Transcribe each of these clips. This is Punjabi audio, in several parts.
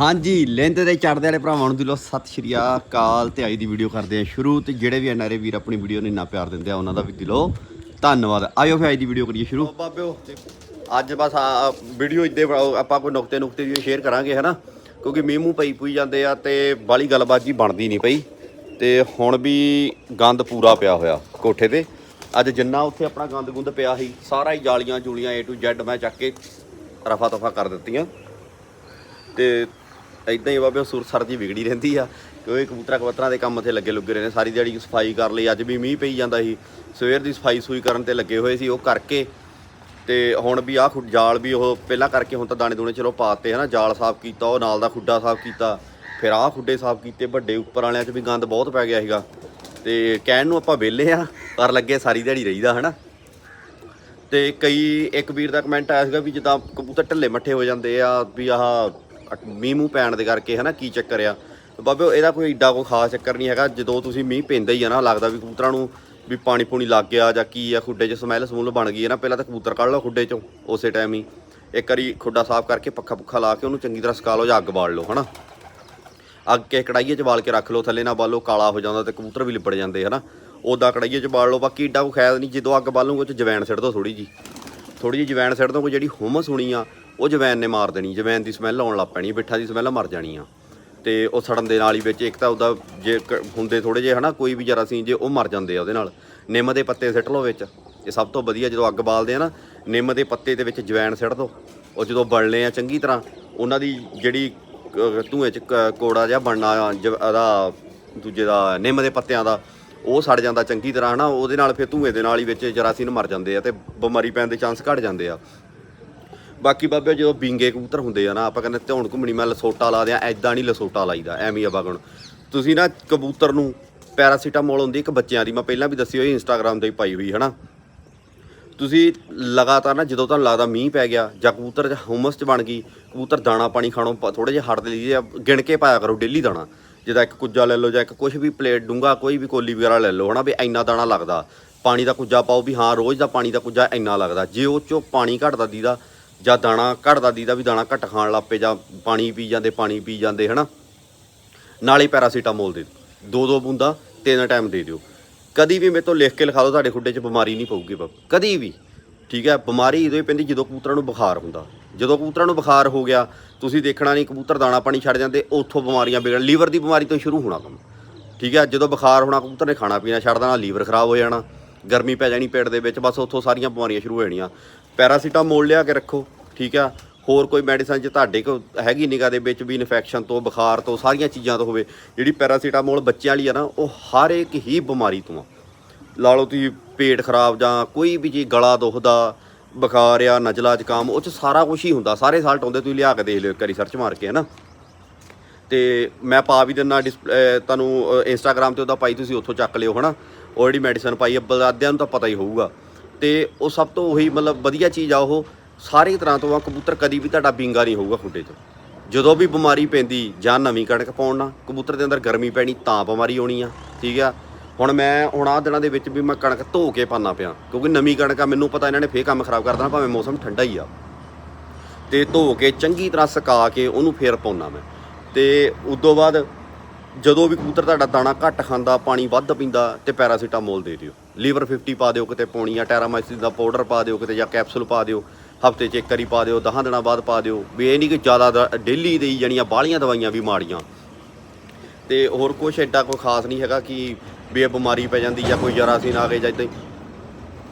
ਹਾਂਜੀ, ਲੈਂਦੇ ਤੇ ਚੜਦੇ ਵਾਲੇ ਭਰਾਵਾਂ ਨੂੰ ਦਿਲੋਂ ਸਤਿ ਸ਼੍ਰੀ ਅਕਾਲ ਤੇ ਅੱਜ ਦੀ ਵੀਡੀਓ ਕਰਦੇ ਆ ਸ਼ੁਰੂ ਤੇ ਜਿਹੜੇ ਵੀ ਐਨਆਰਏ ਵੀਰ ਆਪਣੀ ਵੀਡੀਓ ਨੂੰ ਇੰਨਾ ਪਿਆਰ ਦਿੰਦੇ ਆ, ਉਹਨਾਂ ਦਾ ਵੀ ਦਿਲੋਂ ਧੰਨਵਾਦ। ਆਇਓ ਫਿਰ ਅੱਜ ਦੀ ਵੀਡੀਓ ਕਰੀਏ ਸ਼ੁਰੂ। ਬਾਬਿਓ ਅੱਜ ਬਸ ਆ ਵੀਡੀਓ ਇੱਦੇ ਆਪਾਂ ਕੋਈ ਨੁਕਤੇ ਨੁਕਤੇ ਵੀ ਸ਼ੇਅਰ ਕਰਾਂਗੇ, ਹਨਾ? ਕਿਉਂਕਿ ਮੀਂਹ ਮੂੰਹ ਪਈ ਪੂਈ ਜਾਂਦੇ ਆ ਤੇ ਬਾਲੀ ਗੱਲਬਾਤ ਜੀ ਬਣਦੀ ਨਹੀਂ ਪਈ। ਤੇ ਹੁਣ ਵੀ ਗੰਦ ਪੂਰਾ ਪਿਆ ਹੋਇਆ ਕੋਠੇ ਤੇ। ਅੱਜ ਜਿੰਨਾ ਉੱਥੇ ਆਪਣਾ ਗੰਦ ਗੁੰਦ ਪਿਆ ਸੀ, ਸਾਰਾ ਹੀ ਜਾਲੀਆਂ ਜੂਲੀਆਂ A to Z ਮੈਂ ਚੱਕ ਕੇ ਰਫਾ ਤਫਾ ਕਰ ਦਿੱਤੀਆਂ। ਤੇ ਇਦਾਂ ਹੀ ਬਾਬੇ ਸੁਰ ਸਰ ਜੀ ਵਿਗੜੀ ਰਹਿੰਦੀ ਆ। ਕਿਉਂਕਿ ਕਬੂਤਰਾਂ ਕਬੂਤਰਾਂ ਦੇ ਕੰਮ ਇੱਥੇ ਲੱਗੇ ਲੁੱਗੇ ਰਹੇ ਨੇ। ਸਾਰੀ ਦਿਹਾੜੀ ਸਫ਼ਾਈ ਕਰ ਲਈ। ਅੱਜ ਵੀ ਮੀਂਹ ਪਈ ਜਾਂਦਾ ਸੀ। ਸਵੇਰ ਦੀ ਸਫ਼ਾਈ ਸੂਈ ਕਰਨ ਤੇ ਲੱਗੇ ਹੋਏ ਸੀ ਉਹ ਕਰਕੇ। ਤੇ ਹੁਣ ਵੀ ਆਹ ਜਾਲ ਵੀ ਉਹ ਪਹਿਲਾਂ ਕਰਕੇ ਹੁਣ ਤਾਂ ਦਾਣੇ ਦੂਣੇ ਚਲੋ ਪਾਤੇ ਹਨਾ। ਜਾਲ ਸਾਫ਼ ਕੀਤਾ, ਉਹ ਨਾਲ ਦਾ ਖੁੱਡਾ ਸਾਫ਼ ਕੀਤਾ। ਫਿਰ ਆਹ ਖੁੱਡੇ ਸਾਫ਼ ਕੀਤੇ। ਵੱਡੇ ਉੱਪਰ ਵਾਲਿਆਂ 'ਚ ਵੀ ਗੰਦ ਬਹੁਤ ਪੈ ਗਿਆ ਸੀਗਾ। ਤੇ ਕਹਿਣ ਨੂੰ ਆਪਾਂ ਵਿਹਲੇ ਆ, ਪਰ ਲੱਗੇ ਸਾਰੀ ਦਿਹਾੜੀ ਰਹੀਦਾ ਹਨਾ। ਤੇ ਕਈ, ਇੱਕ ਵੀਰ ਦਾ ਕਮੈਂਟ ਆਇਆ ਸੀਗਾ ਵੀ ਜਿੱਦਾਂ ਕਬੂਤਰ ਢਿੱਲੇ ਮੱਠੇ ਹੋ ਜਾਂਦੇ ਆ, ਵੀ ਆਹ ਮੀਂਹ ਮੂੰਹ ਪੈਣ ਦੇ ਕਰਕੇ ਹਨਾ, ਕੀ ਚੱਕਰ ਆ? ਬਾਬੇ, ਇਹਦਾ ਕੋਈ ਏਡਾ ਕੋਈ ਖਾਸ ਚੱਕਰ ਨਹੀਂ ਹੈਗਾ, ਜਦੋਂ ਤੁਸੀਂ ਮੀਂਹ ਪੈਂਦਾ ਹੀ ਆ ਨਾ, ਲੱਗਦਾ ਵੀ ਕਬੂਤਰਾਂ ਨੂੰ ਵੀ ਪਾਣੀ ਪੂਣੀ ਲੱਗ ਗਿਆ ਜਾਂ ਕੀ ਆ, ਖੁੱਡੇ 'ਚ ਸਮੈਲ ਸਮੂਲ ਬਣ ਗਈ ਹੈ ਨਾ, ਪਹਿਲਾਂ ਤਾਂ ਕਬੂਤਰ ਕੱਢ ਲਓ ਖੁੱਡੇ 'ਚੋਂ, ਉਸੇ ਟਾਈਮ ਹੀ। ਇੱਕ ਵਾਰੀ ਖੁੱਡਾ ਸਾਫ਼ ਕਰਕੇ ਪੱਖਾ ਪੁੱਖਾ ਲਾ ਕੇ ਉਹਨੂੰ ਚੰਗੀ ਤਰ੍ਹਾਂ ਸੁਕਾ ਲਓ ਜਾਂ ਅੱਗ ਬਾਲ ਲਓ, ਹਨਾ? ਅੱਗ ਕੇ ਕੜਾਈਏ 'ਚ ਬਾਲ ਕੇ ਰੱਖ ਲਓ, ਥੱਲੇ ਨਾ ਬਾਲੋ, ਕਾਲਾ ਹੋ ਜਾਂਦਾ ਤੇ ਕਬੂਤਰ ਵੀ ਲਿਬੜ ਜਾਂਦੇ, ਹਨਾ? ਉਦਾਂ ਕੜਾਈਏ 'ਚ ਬਾਲ ਲਓ, ਬਾਕੀ ਏਡਾ ਕੋਈ ਖੈਦ ਨਹੀਂ, ਜਦੋਂ ਅੱਗ ਬਾਲੂਗੇ ਉਹ 'ਚ ਜਵੈਣ ਸਿੱਟ ਦਿਓ ਥੋੜੀ ਜੀ ਥੋੜੀ ਜਿਹੀ ਜਵੈਣ ਸਿੱਟ ਦੋ ਕੋਈ ਜਿਹੜੀ ਹੁਮਸ ਹੋਣੀ ਆ ਉਹ ਜਵੈਨ ਨੇ ਮਾਰ ਦੇਣੀ ਜਵੈਨ ਦੀ ਸਮੈਲ ਆਉਣ ਲੱਗ ਪੈਣੀ ਬਿੱਠਾ ਦੀ ਸਮੈਲ ਮਰ ਜਾਣੀ ਆ। ਤੇ ਉਹ ਸੜਨ ਦੇ ਨਾਲ ਹੀ ਵਿੱਚ ਇੱਕ ਤਾਂ ਉਹਦਾ ਜੇ ਕ- ਹੁੰਦੇ ਥੋੜੇ ਜਿਹੇ ਹਨਾ ਕੋਈ ਵੀ ਜਰਾਸੀਮ ਜੇ ਉਹ ਮਰ ਜਾਂਦੇ ਆ ਉਹਦੇ ਨਾਲ। ਨਿੰਮ ਦੇ ਪੱਤੇ ਸਿੱਟ ਲਓ ਵਿੱਚ ਇਹ ਸਭ ਤੋਂ ਵਧੀਆ ਜਦੋਂ ਅੱਗ ਬਾਲਦੇ ਆ ਨਾ ਨਿੰਮ ਦੇ ਪੱਤੇ ਦੇ ਵਿੱਚ ਜਵੈਣ ਸਿੱਟ ਦਿਓ ਉਹ ਜਦੋਂ ਬਲਣੇ ਆ ਚੰਗੀ ਤਰ੍ਹਾਂ ਉਹਨਾਂ ਦੀ ਜਿਹੜੀ ਅਹ, ਧੂਏ ਚ ਕ- ਕੋੜਾ ਜਿਹਾ ਬਣਨਾ ਆ, ਉਹਦਾ ਦੂਜੇ ਦਾ ਨਿੰਮ ਦੇ ਪੱਤਿਆਂ ਦਾ ਉਹ ਸੜ ਜਾਂਦਾ ਚੰਗੀ ਤਰ੍ਹਾਂ ਹਨਾ ਉਹਦੇ ਨਾਲ ਫਿਰ ਧੂਏ ਦੇ ਨਾਲ ਹੀ ਵਿੱਚ ਜ਼ਰਾਸੀਨ ਮਰ ਜਾਂਦੇ ਆ ਤੇ ਬਿਮਾਰੀ ਪੈਣ ਦੇ ਚਾਂਸ ਘਟ ਜਾਂਦੇ ਆ। ਬਾਕੀ ਬਾਬੇ ਜਦੋਂ ਬਿੰਗੇ ਕਬੂਤਰ ਹੁੰਦੇ ਆ ਨਾ, ਆਪਾਂ ਕਹਿੰਦੇ ਧੌਣ ਘੁੰਮਣੀ, ਮੈਂ ਲਸੋਟਾ ਲਾ ਦਿਆਂ ਐਦਾਂ ਨਹੀਂ ਲਸੋਟਾ ਲਾਈਦਾ, ਐਵੇਂ ਆ ਬਗਣ। ਤੁਸੀਂ ਨਾ ਕਬੂਤਰ ਨੂੰ ਪੈਰਾਸੀਟਾਮੋਲ ਹੁੰਦੀ, ਇੱਕ ਬੱਚਿਆਂ ਦੀ, ਮੈਂ ਪਹਿਲਾਂ ਵੀ ਦੱਸੀ ਹੋਈ ਇੰਸਟਾਗ੍ਰam ਤੇ ਹੀ ਪਾਈ ਹੋਈ, ਹਨਾ? ਤੁਸੀਂ ਲਗਾਤਾਰ ਨਾ, ਜਦੋਂ ਤੁਹਾਨੂੰ ਲੱਗਦਾ ਮੀਂਹ ਪੈ ਗਿਆ, ਜਾਂ ਕਬੂਤਰ ਚ ਹਮਸ ਚ ਬਣ ਗਈ, ਕਬੂਤਰ ਦਾਣਾ ਪਾਣੀ ਖਾਣੋਂ ਥੋੜੇ ਜਿਹਾ ਹਟਦੇ ਲਈ ਗਿਣ ਕੇ ਪਾਇਆ ਕਰੋ ਡੇਲੀ ਦਾਣਾ। ਜਿੱਦਾਂ ਇੱਕ ਕੁੱਜਾ ਲੈ ਲਓ, ਜਾਂ ਇੱਕ ਕੁਝ ਵੀ ਪਲੇਟ ਡੂੰਗਾ ਕੋਈ ਵੀ ਕੋਲੀ ਵਗੈਰਾ ਲੈ ਲਓ, ਹਨਾ, ਵੀ ਇੰਨਾ ਦਾਣਾ ਲੱਗਦਾ। ਪਾਣੀ ਦਾ ਕੁੱਜਾ ਪਾਓ ਵੀ ਹਾਂ, ਰੋਜ਼ ਦਾ ਪਾਣੀ ਦਾ ਕੁੱਜਾ ਇੰਨਾ ਲੱਗਦਾ। ਜੇ ਉਹ ਚੋਂ ਪਾਣੀ ਘਟਦਾ ਦੀਦਾ ਜਾਂ ਦਾਣਾ ਘਟਦਾ ਦੀਦਾ ਵੀ ਦਾਣਾ ਘੱਟ ਖਾਣ ਲੱਪੇ ਜਾਂ ਪਾਣੀ ਪੀ ਜਾਂਦੇ, ਪਾਣੀ ਪੀ ਜਾਂਦੇ, ਹਨਾ? ਨਾਲੇ ਪੈਰਾਸੀਟਾਮੋਲ ਦੇ ਦੋ ਦੋ ਬੂੰਦਾ, ਤਿੰਨ ਟਾਈਮ ਦੇ ਦਿਓ। ਕਦੀ ਵੀ ਮੇਰੇ ਤੋਂ ਲਿਖ ਕੇ ਲਿਖਾ ਦਿਓ, ਤੁਹਾਡੇ ਖੁੱਡੇ 'ਚ ਬਿਮਾਰੀ ਨਹੀਂ ਪਊਗੀ ਬਾਬ। ਕਦੀ ਵੀ। ਠੀਕ ਹੈ? ਬਿਮਾਰੀ ਉਦੋਂ ਹੀ ਪੈਂਦੀ ਜਦੋਂ ਕਬੂਤਰਾਂ ਨੂੰ ਬੁਖਾਰ ਹੁੰਦਾ। ਜਦੋਂ ਕਬੂਤਰਾਂ ਨੂੰ ਬੁਖਾਰ ਹੋ ਗਿਆ, ਤੁਸੀਂ ਦੇਖਣਾ ਨਹੀਂ ਕਬੂਤਰ ਦਾਣਾ ਪਾਣੀ ਛੱਡ ਜਾਂਦੇ, ਉੱਥੋਂ ਬਿਮਾਰੀਆਂ ਵਿਗੜ ਲੀਵਰ ਦੀ ਬਿਮਾਰੀ ਤੋਂ ਸ਼ੁਰੂ ਹੋਣਾ ਕੰਮ। ਠੀਕ ਹੈ? ਜਦੋਂ ਬੁਖਾਰ ਹੋਣਾ, ਕਬੂਤਰ ਨੇ ਖਾਣਾ ਪੀਣਾ ਛੱਡ ਦੇਣਾ, ਲੀਵਰ ਖਰਾਬ ਹੋ ਜਾਣਾ, ਗਰਮੀ ਪੈ ਜਾਣੀ ਪੇਟ ਦੇ ਵਿੱਚ, ਬਸ ਉੱਥੋਂ ਸਾਰੀਆਂ ਬਿਮਾਰੀਆਂ ਸ਼ੁਰੂ ਹੋ ਜਾਣੀਆਂ। ਪੈਰਾਸੀਟਾਮੋਲ ਲਿਆ ਕੇ ਰੱਖੋ, ਠੀਕ ਆ? ਹੋਰ ਕੋਈ ਮੈਡੀਸਨ ਜੇ ਤੁਹਾਡੇ ਕੋਲ ਹੈਗੀ ਨਿਗਾ ਦੇ ਵਿੱਚ ਵੀ ਇਨਫੈਕਸ਼ਨ ਤੋਂ, ਬੁਖਾਰ ਤੋਂ, ਸਾਰੀਆਂ ਚੀਜ਼ਾਂ ਤੋਂ ਹੋਵੇ, ਜਿਹੜੀ ਪੈਰਾਸੀਟਾਮੋਲ ਬੱਚਿਆਂ ਵਾਲੀ ਆ ਨਾ, ਉਹ ਹਰ ਇੱਕ ਹੀ ਬਿਮਾਰੀ ਤੋਂ ਆ। ਲਾ ਲਓ ਤੁਸੀਂ ਪੇਟ ਖਰਾਬ ਜਾਂ ਕੋਈ ਵੀ ਜੀ ਗਲਾ ਦੁਖਦਾ, ਬੁਖਾਰ ਆ, ਨਜ਼ਲਾ ਜ਼ੁਕਾਮ, ਉਹ ਚ ਸਾਰਾ ਕੁਝ ਹੀ ਹੁੰਦਾ, ਸਾਰੇ ਸਾਲਟ ਆਉਂਦੇ, ਤੁਸੀਂ ਲਿਆ ਕੇ ਦੇਖ ਲਿਓ ਇੱਕ ਵਾਰੀ ਸਰਚ ਮਾਰ ਕੇ ਹੈ ਨਾ ਤੇ ਮੈਂ ਪਾ ਵੀ ਦਿੰਦਾ ਡਿਸਪ- ਤੁਹਾਨੂੰ ਇੰਸਟਾਗ੍ਰam ਤੇ ਉਹਦਾ ਪਾਈ ਤੁਸੀਂ ਉੱਥੋਂ ਚੱਕ ਲਿਓ, ਹਨਾ? ਉਹ ਜਿਹੜੀ ਮੈਡੀਸਨ ਪਾਈ ਆ, ਬਲਦਾਦਿਆਂ ਨੂੰ ਤਾਂ ਪਤਾ ਹੀ ਹੋਊਗਾ। ਤੇ ਉਹ ਸਭ ਤੋਂ ਉਹੀ ਮਤਲਬ ਵਧੀਆ ਚੀਜ਼ ਆ ਉਹ, ਸਾਰੀ ਤਰ੍ਹਾਂ ਤੋਂ ਆ, ਕਬੂਤਰ ਕਦੀ ਵੀ ਤੁਹਾਡਾ ਬਿੰਗਾ ਨਹੀਂ ਹੋਊਗਾ ਖੁੱਡੇ 'ਚ ਜਦੋਂ ਵੀ ਬਿਮਾਰੀ ਪੈਂਦੀ, ਜਾਂ ਨਵੀਂ ਕਣਕ ਪਾਉਣ ਨਾਲ, ਕਬੂਤਰ ਦੇ ਅੰਦਰ ਗਰਮੀ ਪੈਣੀ ਤਾਂ ਬਿਮਾਰੀ ਹੋਣੀ ਆ, ਠੀਕ ਆ? ਹੁਣ ਮੈਂ, ਹੁਣ ਆਹ ਦਿਨਾਂ ਦੇ ਵਿੱਚ ਵੀ ਮੈਂ ਕਣਕ ਧੋ ਕੇ ਪਾਣਾ ਪਿਆ, ਕਿਉਂਕਿ ਨਵੀਂ ਕਣਕ ਆ, ਮੈਨੂੰ ਪਤਾ ਇਹਨਾਂ ਨੇ ਫੇਰ ਕੰਮ ਖਰਾਬ ਕਰ ਦੇਣਾ, ਭਾਵੇਂ ਮੌਸਮ ਠੰਡਾ ਹੀ ਆ। ਤੇ ਧੋ ਕੇ ਚੰਗੀ ਤਰ੍ਹਾਂ ਸੁਕਾ ਕੇ ਉਹਨੂੰ ਫੇਰ ਪਾਉਣਾ ਮੈਂ। ਤੇ ਉਦੋਂ ਬਾਅਦ ਜਦੋਂ ਵੀ ਕਬੂਤਰ ਤੁਹਾਡਾ ਦਾਣਾ ਘੱਟ ਖਾਂਦਾ, ਪਾਣੀ ਵੱਧ ਪੀਂਦਾ, ਤੇ ਪੈਰਾਸੀਟਾਮੋਲ ਦੇ ਦਿਓ। ਲੀਵਰ 50 ਪਾ ਦਿਓ ਕਿਤੇ ਪੌਣੀ ਆ ਟੈਰਾਮਾਈਸਿਨ ਦਾ ਪਾਊਡਰ ਪਾ ਦਿਓ ਕਿਤੇ ਜਾਂ ਕੈਪਸੂਲ ਪਾ ਦਿਓ, ਹਫ਼ਤੇ 'ਚ ਇੱਕ ਵਾਰੀ ਪਾ ਦਿਓ 10 ਦਿਨਾਂ ਬਾਅਦ ਪਾ ਦਿਓ, ਵੀ ਇਹ ਨਹੀਂ ਕਿ ਜ਼ਿਆਦਾ ਡੇਲੀ ਦੇਈ ਜਾਣੀਆਂ ਬਾਹਲੀਆਂ ਦਵਾਈਆਂ ਵੀ ਮਾੜੀਆਂ। ਤੇ ਹੋਰ ਕੁਛ ਐਡਾ ਕੋਈ ਖਾਸ ਨਹੀਂ ਹੈਗਾ ਕਿ ਵੀ ਇਹ ਬਿਮਾਰੀ ਪੈ ਜਾਂਦੀ ਜਾਂ ਕੋਈ ਜਰਾਸੀਨ ਆ ਗਏ ਜਾਂ ਇਦਾਂ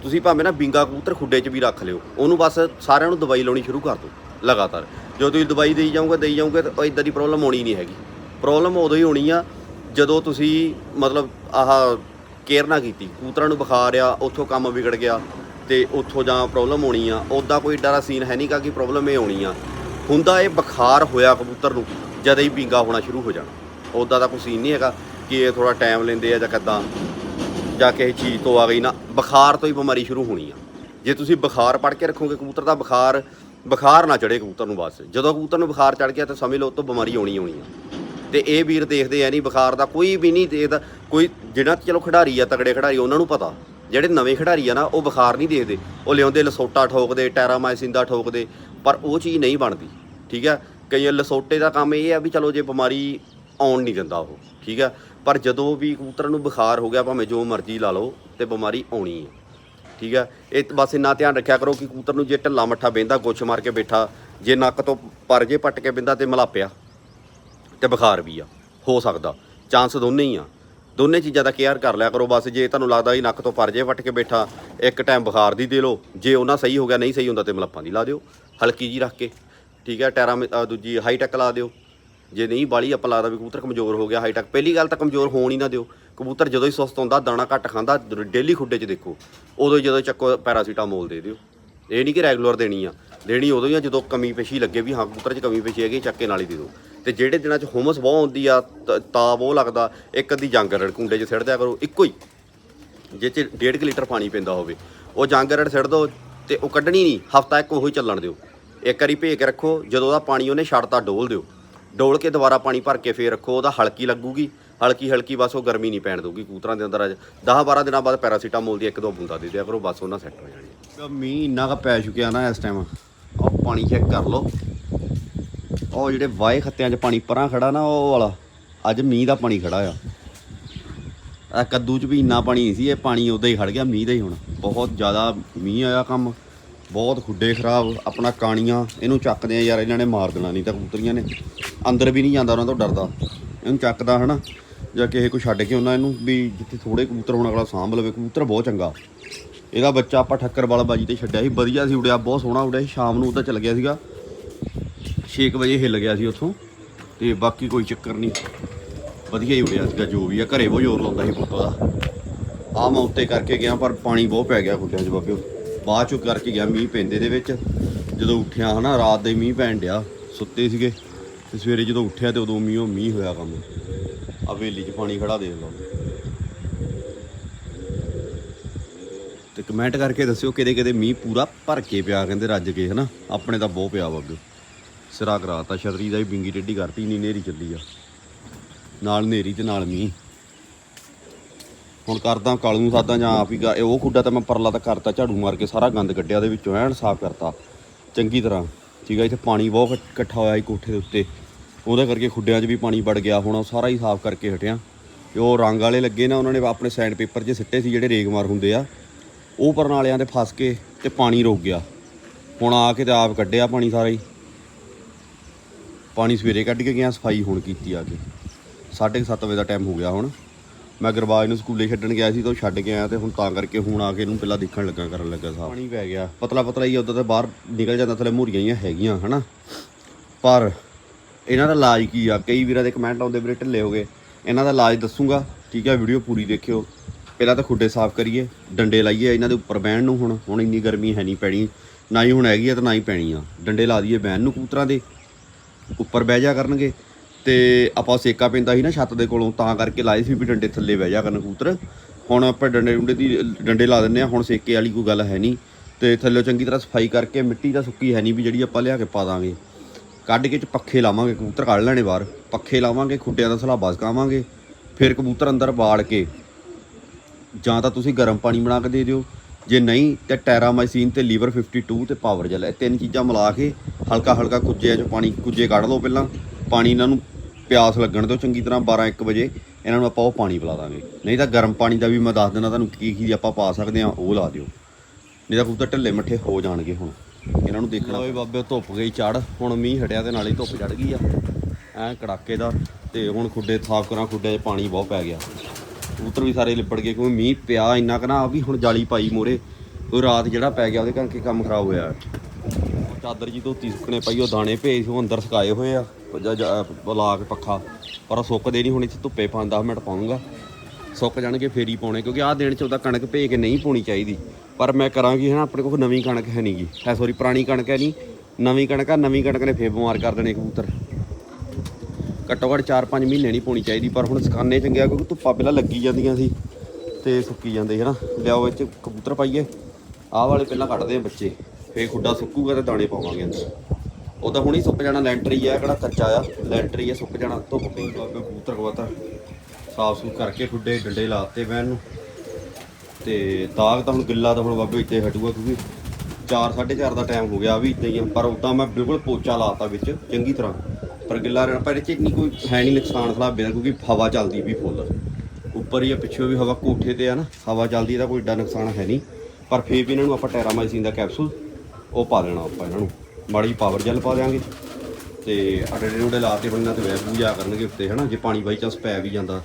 ਤੁਸੀਂ ਭਾਵੇਂ ਨਾ ਬਿੰਗਾ ਕਬੂਤਰ ਖੁੱਡੇ 'ਚ ਵੀ ਰੱਖ ਲਿਓ, ਉਹਨੂੰ ਬਸ ਸਾਰਿਆਂ ਨੂੰ ਦਵਾਈ ਲਾਉਣੀ ਸ਼ੁਰੂ ਕਰ ਦਿਓ, ਲਗਾਤਾਰ। ਜਦੋਂ ਤੁਸੀਂ ਦਵਾਈ ਦੇਈ ਜਾਓਗੇ ਦੇਈ ਜਾਓਗੇ ਤਾਂ ਇਦਾਂ ਦੀ ਪ੍ਰੋਬਲਮ ਹੋਣੀ ਨਹੀਂ ਹੈਗੀ। ਪ੍ਰੋਬਲਮ ਉਦੋਂ ਹੀ ਹੋਣੀ ਆ ਜਦੋਂ ਤੁਸੀਂ ਮਤਲਬ ਆਹ ਕੇਅਰ ਨਾ ਕੀਤੀ। ਕਬੂਤਰਾਂ ਨੂੰ ਬੁਖਾਰ ਆ, ਉੱਥੋਂ ਕੰਮ ਵਿਗੜ ਗਿਆ ਤੇ ਉੱਥੋਂ ਜਾਂ ਪ੍ਰੋਬਲਮ ਹੋਣੀ ਆ। ਉੱਦਾਂ ਕੋਈ ਏਡਾ ਸੀਨ ਹੈ ਨਹੀਂ ਨਹੀਂਗਾ ਕਿ ਪ੍ਰੋਬਲਮ ਇਹ ਹੋਣੀ ਆ। ਹੁੰਦਾ ਇਹ ਬੁਖਾਰ ਹੋਇਆ ਕਬੂਤਰ ਨੂੰ, ਜਦ ਹੀ ਬਿੰਗਾ ਹੋਣਾ ਸ਼ੁਰੂ ਹੋ ਜਾਣਾ। ਉੱਦਾਂ ਦਾ ਕੋਈ ਸੀਨ ਨਹੀਂ ਹੈਗਾ ਕਿ ਇਹ ਥੋੜਾ ਟਾਈਮ ਲੈਂਦੇ ਆ ਜਾਂ ਕਿੱਦਾਂ, ਜਾਂ ਕਿਸੇ ਚੀਜ਼ ਤੋਂ ਆ ਗਈ ਨਾ। ਬੁਖਾਰ ਤੋਂ ਹੀ ਬਿਮਾਰੀ ਸ਼ੁਰੂ ਹੋਣੀ ਆ। ਜੇ ਤੁਸੀਂ ਬੁਖਾਰ ਪੜ ਕੇ ਰੱਖੋਗੇ ਕਬੂਤਰ ਦਾ ਬੁਖਾਰ ਬੁਖਾਰ ਨਾ ਚੜੇ ਕਬੂਤਰ ਨੂੰ ਬਸ। ਜਦੋਂ ਕਬੂਤਰ ਨੂੰ ਬੁਖਾਰ ਚੜ ਗਿਆ ਤਾਂ ਸਮਝ ਲਓ ਉਹ ਤੋਂ ਬਿਮਾਰੀ ਆਉਣੀ ਹੋਣੀ ਆ। ਤੇ ਇਹ ਵੀਰ ਦੇਖਦੇ ਆ ਨਹੀਂ ਬੁਖਾਰ ਦਾ, ਕੋਈ ਵੀ ਨਹੀਂ ਦੇਖਦਾ, ਕੋਈ ਜਿਹੜਾ ਚਲੋ ਖਿਡਾਰੀ ਆ ਤਗੜੇ ਖਿਡਾਰੀ, ਉਹਨਾਂ ਨੂੰ ਪਤਾ। ਜਿਹੜੇ ਨਵੇਂ ਖਿਡਾਰੀ ਆ ਨਾ, ਉਹ ਬੁਖਾਰ ਨਹੀਂ ਦੇਖਦੇ। ਉਹ ਲਿਆਉਂਦੇ, ਲਸੋਟਾ ਠੋਕਦੇ, ਟੈਰਾਮਾਈਸਿਨ ਦਾ ਠੋਕਦੇ, ਪਰ ਉਹ ਚੀਜ਼ ਨਹੀਂ ਬਣਦੀ, ਠੀਕ ਹੈ ਕਈ ਲਸੋਟੇ ਦਾ ਕੰਮ ਇਹ ਆ ਵੀ ਚਲੋ ਜੇ ਬਿਮਾਰੀ ਆਉਣ ਨਹੀਂ ਦਿੰਦਾ ਉਹ, ਠੀਕ ਆ? ਪਰ ਜਦੋਂ ਵੀ ਕਬੂਤਰ ਨੂੰ ਬੁਖਾਰ ਹੋ ਗਿਆ, ਭਾਵੇਂ ਜੋ ਮਰਜ਼ੀ ਲਾ ਲਓ, ਤੇ ਬਿਮਾਰੀ ਆਉਣੀ ਹੈ ਠੀਕ ਆ? ਇਹ ਬਸ ਇੰਨਾ ਧਿਆਨ ਰੱਖਿਆ ਕਰੋ ਕਿ ਕਬੂਤਰ ਨੂੰ ਜੇ ਢੱਲਾ ਮੱਠਾ ਬਹਿੰਦਾ, ਗੁੱਛ ਮਾਰ ਕੇ ਬੈਠਾ, ਜੇ ਨੱਕ ਤੋਂ ਪਰ ਜੇ ਪੱਟ ਕੇ ਬਹਿੰਦਾ ਤੇ ਮਲਾਪਿਆ। ਤੇ ਬੁਖਾਰ ਵੀ ਆ, ਹੋ ਸਕਦਾ। ਚਾਂਸ ਦੋਨੇ ਹੀ ਆ। ਦੋਨੇ ਚੀਜ਼ਾਂ ਦਾ ਕੇਅਰ ਕਰ ਲਿਆ ਕਰੋ, ਬਸ ਜੇ ਤੁਹਾਨੂੰ ਲੱਗਦਾ ਵੀ ਨੱਕ ਤੋਂ ਪਰ ਵੱਟ ਕੇ ਬੈਠਾ, ਇੱਕ ਟਾਈਮ ਬੁਖਾਰ ਦੀ ਦੇ ਲਓ। ਜੇ ਉਹਨਾਂ ਸਹੀ ਹੋ ਗਿਆ, ਨਹੀਂ ਸਹੀ ਹੁੰਦਾ ਤੇ ਮਲੱਪਾਂ ਦੀ ਲਾ ਦਿਓ। ਹਲਕੀ ਜੀ ਰੱਖ ਕੇ, ਠੀਕ ਹੈ, ਟੈਰਾ ਦੂਜੀ ਹਾਈ ਟੈਕ ਲਾ ਦਿਓ। ਜੇ ਨਹੀਂ ਬਾਲੀ ਆਪਾਂ ਲੱਗਦਾ ਵੀ ਕਬੂਤਰ ਕਮਜ਼ੋਰ ਹੋ ਗਿਆ ਹਾਈ ਟੈਕ ਪਹਿਲੀ ਗੱਲ ਤਾਂ ਕਮਜ਼ੋਰ ਹੋਣ ਹੀ ਨਾ ਦਿਓ। ਕਬੂਤਰ ਜਦੋਂ ਹੀ ਸੁਸਤ ਹੁੰਦਾ, ਦਾਣਾ ਘੱਟ ਖਾਂਦਾ ਡੇਲੀ ਖੁੱਡੇ 'ਚ ਦੇਖੋ। ਉਦੋਂ ਹੀ ਜਦੋਂ ਚੱਕੋ, ਪੈਰਾਸੀਟਾਮੋਲ ਦੇ ਦਿਓ। ਇਹ ਨਹੀਂ ਕਿ ਰੈਗੂਲਰ ਦੇਣੀ ਆ। ਦੇਣੀ ਉਦੋਂ ਹੀ ਆ ਜਦੋਂ ਕਮੀ ਪੇਸ਼ੀ ਲੱਗੇ ਵੀ ਹਾਂ, ਕਬੂਤਰ 'ਚ ਕਮੀ ਪੇਸ਼ੀ ਹੈਗੀ, ਚੱਕੇ ਨਾਲ ਹੀ ਦੇ ਦਿਓ। ਤੇ ਜਿਹੜੇ ਦਿਨਾਂ 'ਚ ਹੁਮਸ ਬਹੁਤ ਹੁੰਦੀ ਆ, ਤ- ਤਾਪ ਉਹ ਲੱਗਦਾ, ਇੱਕ ਅੱਧੀ ਜੰਗਰੜ ਕੁੰਡੇ 'ਚ ਸਿੱਟ ਦਿਆ ਕਰੋ, ਇੱਕੋ ਹੀ। ਜਿਹ 'ਚ ਡੇਢ ਕੁ ਲੀਟਰ ਪਾਣੀ ਪੈਂਦਾ ਹੋਵੇ। ਉਹ ਜੰਗਰੜ ਸਿੱਟ ਦਿਓ ਤੇ ਉਹ ਕੱਢਣੀ ਨਹੀਂ, ਹਫਤਾ ਇੱਕ ਉਹੀ ਚੱਲਣ ਦਿਓ। ਇੱਕ ਵਾਰੀ ਭੇ ਕੇ ਰੱਖੋ, ਜਦੋਂ ਉਹਦਾ ਪਾਣੀ ਉਹਨੇ ਛੱਡਤਾ, ਡੋਲ ਦਿਓ। ਡੋਲ ਕੇ ਦੁਬਾਰਾ ਪਾਣੀ ਭਰ ਕੇ ਫੇਰ ਰੱਖੋ, ਉਹਦਾ ਹਲਕੀ ਲੱਗੂਗੀ। ਹਲਕੀ ਹਲਕੀ ਬਸ ਉਹ ਗਰਮੀ ਨਹੀਂ ਪੈਣ ਦਊਗੀ ਕੂਤਰਾਂ ਦੇ ਅੰਦਰ ਅੱਜ। 10 12 ਦਿਨਾਂ ਬਾਅਦ ਪੈਰਾਸੀਟਾਮੋਲ ਦੀ ਇੱਕ ਦੋ ਬੂੰਦਾ ਦੇ ਦਿਆ ਕਰੋ, ਬਸ ਉਹਨਾਂ ਸੈੱਟ ਹੋ ਜਾਣੀ ਮੀਂਹ ਇੰਨਾ ਕੁ ਪੈ ਚੁੱਕਿਆ ਨਾ ਇਸ ਟਾਈਮ ਉਹ ਪਾਣੀ ਚੈੱਕ ਕਰ ਲਓ। ਉਹ ਜਿਹੜੇ ਵਾਏ ਖੱਤਿਆਂ 'ਚ ਪਾਣੀ ਪਰਾਂ ਖੜਾ ਨਾ, ਉਹ ਵਾਲਾ, ਅੱਜ ਮੀਂਹ ਦਾ ਪਾਣੀ ਖੜਾ ਆ। ਆ ਕੱਦੂ 'ਚ ਵੀ ਇੰਨਾ ਪਾਣੀ ਨਹੀਂ ਸੀ, ਇਹ ਪਾਣੀ ਉਦਾਂ ਹੀ ਖੜ ਗਿਆ, ਮੀਂਹ ਦਾ ਹੀ ਹੁਣ। ਬਹੁਤ ਜ਼ਿਆਦਾ ਮੀਂਹ ਆਇਆ ਕੰਮ, ਬਹੁਤ ਖੁੱਡੇ ਖਰਾਬ, ਆਪਣਾ ਕਾਣੀਆਂ, ਇਹਨੂੰ ਚੱਕਦੇ ਆ ਯਾਰ, ਇਹਨਾਂ ਨੇ ਮਾਰ ਦੇਣਾ ਨਹੀਂ ਤਾਂ ਕਬੂਤਰੀਆਂ ਨੇ। ਅੰਦਰ ਵੀ ਨਹੀਂ ਜਾਂਦਾ ਉਹਨਾਂ ਤੋਂ ਡਰਦਾ। ਇਹਨੂੰ ਚੱਕਦਾ ਹਨਾ, ਜਾਂ ਕਿਸੇ ਕੋ ਛੱਡ ਕੇ ਉਹਨਾਂ ਇਹਨੂੰ ਵੀ ਜਿੱਥੇ ਥੋੜੇ ਕਬੂਤਰ ਹੋਣ, ਅਗਲਾ ਸਾਂਭ ਲਵੇ। ਕਬੂਤਰ ਬਹੁਤ ਚੰਗਾ। ਇਹਦਾ ਬੱਚਾ ਆਪਾਂ ਠੱਕਰ ਵਾਲਾ ਬਾਜੀ ਤੇ ਛੱਡਿਆ ਸੀ, ਵਧੀਆ ਸੀ ਉੜਿਆ, ਬਹੁਤ ਸੋਹਣਾ ਉੜਿਆ ਸੀ, ਸ਼ਾਮ ਨੂੰ ਉਹਦਾ ਚੱਲ ਗਿਆ ਸੀਗਾ। 6 ਵਜੇ ਹਿੱਲ ਗਿਆ ਸੀ ਉੱਥੋਂ, ਤੇ ਬਾਕੀ ਕੋਈ ਚੱਕਰ ਨਹੀਂ। ਵਧੀਆ ਹੀ ਉੜਿਆ ਸੀਗਾ, ਜੋ ਵੀ ਆ, ਘਰੇ ਬਹੁਤ ਜ਼ੋਰ ਲਾਉਂਦਾ ਸੀ ਪੁੱਤ ਦਾ। ਆ ਮੈਂ ਉੱਤੇ ਕਰਕੇ ਗਿਆ, ਪਰ ਪਾਣੀ ਬਹੁਤ ਪੈ ਗਿਆ ਖੁੱਡਿਆਂ 'ਚ ਬਾਬਿਓ। ਬਾਅਦ ਚੋਂ ਕਰਕੇ ਗਿਆ ਮੀਂਹ ਪੈਂਦੇ ਦੇ ਵਿੱਚ। ਜਦੋਂ ਉੱਠਿਆ ਹਨਾ, ਰਾਤ ਦੇ ਮੀਂਹ ਪੈਣ ਡਿਆ, ਸੁੱਤੇ ਸੀਗੇ। ਤੇ ਸਵੇਰੇ ਜਦੋਂ ਉੱਠਿਆ ਤੇ ਉਦੋਂ ਮੀਂਹੋਂ ਮੀਂਹ ਹੋਇਆ ਕੰਮ। ਹਵੇਲੀ 'ਚ ਪਾਣੀ ਖੜਾ ਦੇਖ ਲਓ। ਤੇ ਕਮੈਂਟ ਕਰਕੇ ਦੱਸਿਓ ਕਿਤੇ ਕਿਤੇ ਮੀਂਹ ਪੂਰਾ ਭਰ ਕੇ ਪਿਆ, ਕਹਿੰਦੇ ਰੱਜ ਕੇ, ਹਨਾ? ਆਪਣੇ ਤਾਂ ਬਹੁਤ ਪਿਆ ਬਾਬਿਓ। ਸਿਰਾ ਕਰਾਤਾ ਛਤਰੀ ਦਾ ਵੀ ਬਿੰਗੀ ਟੇਢੀ ਕਰਤੀ ਨਹੀਂ ਨੇਰੀ ਚੱਲੀ ਆ। ਨਾਲ ਨੇਰੀ ਤੇ ਨਾਲ ਮੀਂਹ। ਹੁਣ ਕਰਦਾ ਕਾਲੂ ਨੂੰ ਸਾਦਾ ਜਾਂ ਆਪ ਹੀ ਗਾ- ਇਹ ਉਹ ਖੁੱਡਾ ਤਾਂ ਮੈਂ ਪਰਲਾ ਤਾਂ ਕਰਤਾ, ਝਾੜੂ ਮਾਰ ਕੇ ਸਾਰਾ ਗੰਦ ਕੱਢਿਆ ਉਹਦੇ ਵਿੱਚੋਂ, ਐਨ ਸਾਫ਼ ਕਰਤਾ। ਚੰਗੀ ਤਰ੍ਹਾਂ। ਠੀਕ ਆ, ਇੱਥੇ ਪਾਣੀ ਬਹੁਤ ਇਕੱਠ- ਇਕੱਠਾ ਹੋਇਆ ਸੀ ਕੋਠੇ ਦੇ ਉੱਤੇ। ਉਹਦੇ ਕਰਕੇ ਖੁੱਡਿਆਂ 'ਚ ਵੀ ਪਾਣੀ ਵੜ ਗਿਆ, ਹੁਣ ਉਹ ਸਾਰਾ ਹੀ ਸਾਫ਼ ਕਰਕੇ ਹਟਿਆ। ਤੇ ਉਹ ਰੰਗ ਵਾਲੇ ਲੱਗੇ ਨਾ, ਉਹਨਾਂ ਨੇ ਆਪਣੇ ਸੈਂਡ ਪੇਪਰ 'ਚ ਸਿੱਟੇ ਸੀ ਜਿਹੜੇ ਰੇਗਮਾਰ ਹੁੰਦੇ ਆ। ਉਹ ਪਰਨਾਲਿਆਂ 'ਤੇ ਫਸ ਕੇ ਤੇ ਪਾਣੀ ਰੁਕ ਗਿਆ। ਹੁਣ ਆ ਕੇ ਤੇ ਆਪ ਕੱਢਿਆ ਪਾਣੀ ਸਾਰਾ ਹੀ। ਪਾਣੀ ਸਵੇਰੇ ਕੱਢ ਕੇ ਗਿਆ ਸਫ਼ਾਈ ਹੁਣ ਕੀਤੀ ਆ ਕੇ। 7:30 ਵਜੇ ਦਾ ਟਾਈਮ ਹੋ ਗਿਆ ਹੁਣ। ਮੈਂ ਗਰਬਾਜ ਨੂੰ ਸਕੂਲੇ ਛੱਡਣ ਗਿਆ ਸੀ ਤਾਂ ਉਹ ਛੱਡ ਕੇ ਆਇਆ ਤੇ ਹੁਣ ਤਾਂ ਕਰਕੇ ਹੁਣ ਆ ਕੇ ਇਹਨੂੰ ਪਹਿਲਾਂ ਦੇਖਣ ਲੱਗਾ ਕਰਨ ਲੱਗਾ ਸਾਹ ਪਾਣੀ ਪੈ ਗਿਆ। ਪਤਲਾ ਪਤਲਾ ਹੀ ਉਦੋਂ ਤੇ ਬਾਹਰ ਨਿਕਲ ਜਾਂਦਾ ਥਲੇ ਮੂਰੀਆਂ ਹੀ ਹੈਗੀਆਂ ਹਨਾ। ਪਰ ਇਹਨਾਂ ਦਾ ਇਲਾਜ ਕੀ ਆ? ਕਈ ਵੀਰਾਂ ਦੇ ਕਮੈਂਟ ਆਉਂਦੇ ਵੀਰੇ ਢਿੱਲੇ ਹੋ ਗਏ। ਇਹਨਾਂ ਦਾ ਇਲਾਜ ਦੱਸੂਗਾ ਠੀਕ ਹੈ ਵੀਡੀਓ ਪੂਰੀ ਦੇਖਿਓ। ਪਹਿਲਾਂ ਤਾਂ ਖੁੱਡੇ ਸਾਫ਼ ਕਰੀਏ ਡੰਡੇ ਲਾਈਏ ਇਹਨਾਂ ਦੇ ਉੱਪਰ ਬਹਿਣ ਨੂੰ ਹੁਣ। ਹੁਣ ਇੰਨੀ ਗਰਮੀ ਹੈ ਨਹੀਂ ਪੈਣੀ। ਨਾ ਹੀ ਹੁਣ ਹੈਗੀ ਆ ਤੇ ਨਾ ਹੀ ਪੈਣੀ ਆ। ਡੰਡੇ ਲਾ ਦਈਏ ਬਹਿਣ ਨੂੰ ਕਬੂਤਰਾਂ ਦੇ। ਉੱਪਰ ਬਹਿ ਜਾ ਕਰਨਗੇ ਤੇ ਆਪਾਂ ਸੇਕਾ ਪੈਂਦਾ ਸੀ ਨਾ ਛੱਤ ਦੇ ਕੋਲੋਂ, ਤਾਂ ਕਰਕੇ ਲਾਏ ਸੀ ਵੀ ਡੰਡੇ ਥੱਲੇ ਬਹਿ ਜਾ ਕਰਨ ਕਬੂਤਰ। ਹੁਣ ਆਪਾਂ ਡੰਡੇ ਡੁੰਡੇ ਦੀ, ਡੰਡੇ ਲਾ ਦਿੰਨੇ ਆ, ਹੁਣ ਸੇਕੇ ਵਾਲੀ ਕੋਈ ਗੱਲ ਹੈ ਨਹੀਂ। ਤੇ ਥੱਲੇ ਚੰਗੀ ਤਰ੍ਹਾਂ ਸਫ਼ਾਈ ਕਰਕੇ ਮਿੱਟੀ ਤਾਂ ਸੁੱਕੀ ਹੈ ਨਹੀਂ ਵੀ ਜਿਹੜੀ ਆਪਾਂ ਲਿਆ ਕੇ ਪਾ ਦਾਂਗੇ। ਕੱਢ ਕੇ ਚ ਪੱਖੇ ਲਾਵਾਂਗੇ, ਕਬੂਤਰ ਕੱਢ ਲੈਣੇ ਬਾਹਰ। ਪੱਖੇ ਲਾਵਾਂਗੇ ਖੁੱਡਿਆਂ ਦਾ ਸਲਾਬਾ ਸਕਾਵਾਂਗੇ, ਫਿਰ ਕਬੂਤਰ ਅੰਦਰ ਬਾੜ ਕੇ। ਜਾਂ ਤਾਂ ਤੁਸੀਂ ਗਰਮ ਪਾਣੀ ਬਣਾ ਕੇ ਦੇ ਦਿਓ ਜੇ ਨਹੀਂ, ਤੇ ਟੈਰਾਮਾਈਸੀਨ ਤੇ ਲੀਵਰ 52 ਤੇ ਪਾਵਰ ਜੈਲ ਇਹ ਤਿੰਨ ਚੀਜ਼ਾਂ ਮਿਲਾ ਕੇ ਹਲਕਾ ਹਲਕਾ ਕੁੱਜੇ ਚ ਪਾਣੀ, ਕੁੱਜੇ ਕੱਢ ਲਓ ਪਹਿਲਾਂ। ਪਾਣੀ ਇਹਨਾਂ ਨੂੰ ਪਿਆਸ ਲੱਗਣ ਦਿਓ ਚੰਗੀ ਤਰ੍ਹਾਂ 12 1 ਵਜੇ। ਇਹਨਾਂ ਨੂੰ ਆਪਾਂ ਉਹ ਪਾਣੀ ਪਿਲਾ ਦਾਂਗੇ। ਨਹੀਂ ਤਾਂ ਗਰਮ ਪਾਣੀ ਦਾ ਵੀ ਮੈਂ ਦੱਸ ਦਿੰਦਾ ਤੁਹਾਨੂੰ ਕੀ ਕੀ ਆਪਾਂ ਪਾ ਸਕਦੇ ਆ ਉਹ ਲਾ ਦਿਓ। ਨਹੀਂ ਤਾਂ ਕਬੂਤਰ ਢਿੱਲੇ ਮੱਠੇ ਹੋ ਜਾਣਗੇ ਹੁਣ। ਇਹਨਾਂ ਨੂੰ ਦੇਖਣਾ। ਓਏ ਬਾਬੇ, ਧੁੱਪ ਗਈ ਚੜ ਹੁਣ ਮੀਂਹ ਹਟਿਆ ਤੇ ਨਾਲੇ ਧੁੱਪ ਚੜ ਗਈ ਆ। ਐ ਕੜਾਕੇ ਦਾ ਤੇ ਹੁਣ ਖੁੱਡੇ ਥਾਪ ਕਰਾਂ ਖੁੱਡੇ 'ਚ ਪਾਣੀ ਬਹੁਤ ਪੈ ਗਿਆ। ਕਬੂਤਰ ਵੀ ਸਾਰੇ ਲਿਪੜ ਗਏ, ਕਿਉਂਕਿ ਮੀਂਹ ਪਿਆ ਇੰਨਾ ਕੁ ਨਾ ਆ ਵੀ ਹੁਣ ਜਾਲੀ ਪਾਈ ਮੋਰੇ ਉਹ ਰਾਤ ਜਿਹੜਾ ਪੈ ਗਿਆ ਉਹਦੇ ਕਰਕੇ ਕੰਮ ਖਰਾਬ ਹੋਇਆ। ਉਹ ਚਾਦਰ ਜੀ ਧੋਤੀ ਸੁੱਕਣੇ ਪਈ, ਉਹ ਦਾਣੇ ਭੇਜ, ਉਹ ਅੰਦਰ ਸੁਕਾਏ ਹੋਏ ਆ ਉਹ ਜਾ- ਲਾ ਕੇ ਪੱਖਾ, ਪਰ ਉਹ ਸੁੱਕਦੇ ਨਹੀਂ ਹੁਣ ਇੱਥੇ ਧੁੱਪੇ 5-10 ਮਿੰਟ ਪਾਉਂਗਾ। ਸੁੱਕ ਜਾਣਗੇ, ਫੇਰੀ ਪਾਉਣੇ, ਕਿਉਂਕਿ ਆਹ ਦਿਨ ਚ ਉਹਦਾ ਕਣਕ ਭੇਜ ਕੇ ਨਹੀਂ ਪਾਉਣੀ ਚਾਹੀਦੀ। ਪਰ ਮੈਂ ਕਰਾਂਗੀ, ਹਨਾ, ਆਪਣੇ ਕੋਲ ਨਵੀਂ ਕਣਕ ਹੈ ਨਹੀਂਗੀ ਹੈ ਸੋਰੀ ਪੁਰਾਣੀ ਕਣਕ ਹੈ ਨਹੀਂ ਨਵੀਂ ਕਣਕ ਆ, ਨਵੀਂ ਕਣਕ ਨੇ ਫੇਰ ਬਿਮਾਰ ਕਰ ਦੇਣੇ ਕਬੂਤਰ। ਘੱਟੋ ਘੱਟ 4-5 ਮਹੀਨੇ ਨਹੀਂ ਪਾਉਣੀ ਚਾਹੀਦੀ ਪਰ ਹੁਣ ਸਕਾਨੇ ਚੰਗਿਆ ਕਿਉਂਕਿ ਧੁੱਪਾਂ ਪਹਿਲਾਂ ਲੱਗੀ ਜਾਂਦੀਆਂ ਸੀ ਤੇ ਸੁੱਕੀ ਜਾਂਦੇ ਹਨਾ। ਲਿਆਓ ਵਿੱਚ ਕਬੂਤਰ ਪਾਈਏ। ਆਹ ਵਾਲੇ ਪਹਿਲਾਂ ਕੱਢਦੇ ਆ ਬੱਚੇ ਫੇਰ ਖੁੱਡਾ ਸੁੱਕੂਗਾ ਤੇ ਦਾਣੇ ਪਾਵਾਂਗੇ ਅੰਦਰ। ਉਹ ਤਾਂ ਹੁਣੀ ਸੁੱਕ ਜਾਣਾ ਲੈਂਟਰ ਹੀ ਆ ਕਿਹੜਾ ਕੱਚਾ ਆ। ਲੈਂਟਰ ਹੀ ਆ ਸੁੱਕ ਜਾਣਾ ਧੁੱਪ ਪਈ ਬਾਬੇ ਕਬੂਤਰ ਕਬੂਤਰ ਸਾਫ਼ ਸੁਥ ਕਰਕੇ ਖੁੱਡੇ ਡੰਡੇ ਲਾਤੇ ਮੈਂ ਇਹਨੂੰ ਤੇ ਦਾਗ ਤਾਂ ਹੁਣ ਗਿੱਲਾ ਤਾਂ ਹੁਣ ਬਾਬੇ ਇੱਥੇ ਹਟੂਗਾ ਕਿਉਂਕਿ 4 4:30 ਦਾ ਟਾਈਮ ਹੋ ਗਿਆ ਵੀ ਇਦਾਂ ਹੀ ਆ, ਪਰ ਉਦਾਂ ਮੈਂ ਬਿਲਕੁਲ ਪੋਚਾ ਲਾਤਾ ਵਿੱਚ ਚੰਗੀ ਤਰ੍ਹਾਂ। ਪਰ ਗਿੱਲਾ ਰਹਿਣਾ, ਪਰ ਇਹ ਚ ਨਹੀਂ, ਕੋਈ ਹੈ ਨਹੀਂ ਨੁਕਸਾਨ ਖਲਾਬੇ ਦਾ, ਕਿਉਂਕਿ ਹਵਾ ਚੱਲਦੀ ਵੀ ਫੁੱਲ ਉੱਪਰ ਹੀ ਆ, ਪਿੱਛੇ ਵੀ ਹਵਾ ਕੋਠੇ ਤੇ ਆ ਨਾ, ਹਵਾ ਚੱਲਦੀ ਇਹਦਾ ਕੋਈ ਏਡਾ ਨੁਕਸਾਨ ਹੈ ਨਹੀਂ। ਪਰ ਫੇਰ ਵੀ ਇਹਨਾਂ ਨੂੰ ਆਪਾਂ ਟੈਰਾਮਾਈਸਿਨ ਦਾ ਕੈਪਸੂਲ ਉਹ ਪਾ ਲੈਣਾ ਆਪਾਂ ਇਹਨਾਂ ਨੂੰ। ਮਾੜੀ ਪਾਵਰ ਜੈਲ ਪਾ ਦਿਆਂਗੇ। ਤੇ ਅਡੇ ਡੋਡੇ ਲਾਤੇ ਬੰਨਾਂ ਤੇ ਵੈ ਪੂਜਾ ਕਰਨਗੇ ਉੱਤੇ, ਹਨਾ। ਜੇ ਪਾਣੀ ਬਾਈ ਚਾਂਸ ਪੈ ਵੀ ਜਾਂਦਾ।